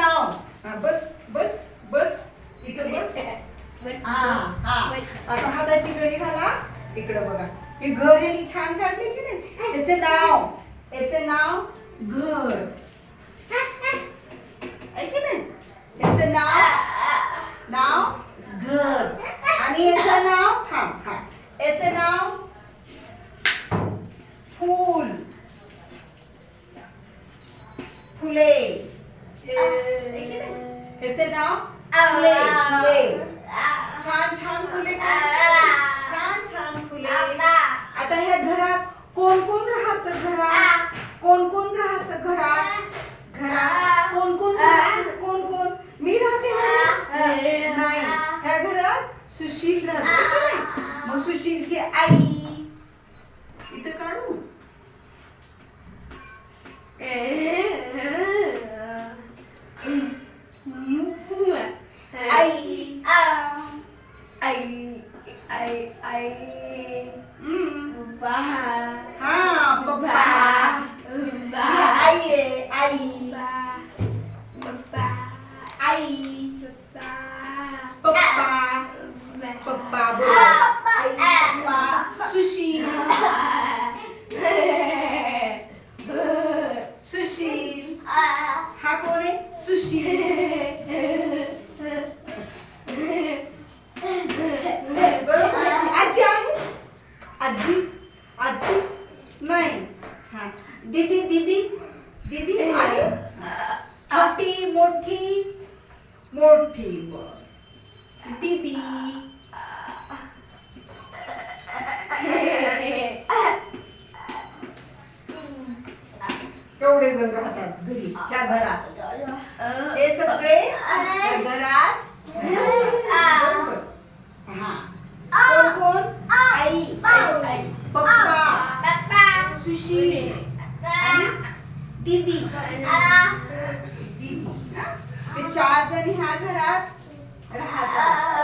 नाव. हा, बस बस बस इथं बस. हा हा. आता हाताची कडी घाला. इकडं बघा. हे घर यांनी छान काढले की नाही? याचे नाव याचे नाव घर. आहे की नाही? याचं नाव नाव घर. आणि याचं नाव थांब हा. याचं नाव फूल. फुले. आहे की नाही? याचं नाव फुले फुले छान छान फुले छान छान फुले. आता ह्या घरात कोण कोण राहत घरात? कोण कोण राहत घरात? घरात कोण कोण कोण कोण? मी राहते? नाही. ह्या घरात सुशील राहते? मग सुशीलची आई. इथं काढू? आई पप्पा पप्पा बरोबर आई पप्पा सुशील सुशील हा कोण आहे सुशील बरोबर आजी आहे आजी आजी नाही हा दीदी दीदी दीदी दीदी एवढे जण राहतात घरी त्या घरात. हे सगळे घरात हा. कोण कोण? आई पप्पा सुशील दीदी. दीदी? हे चार जण ह्या घरात राहतात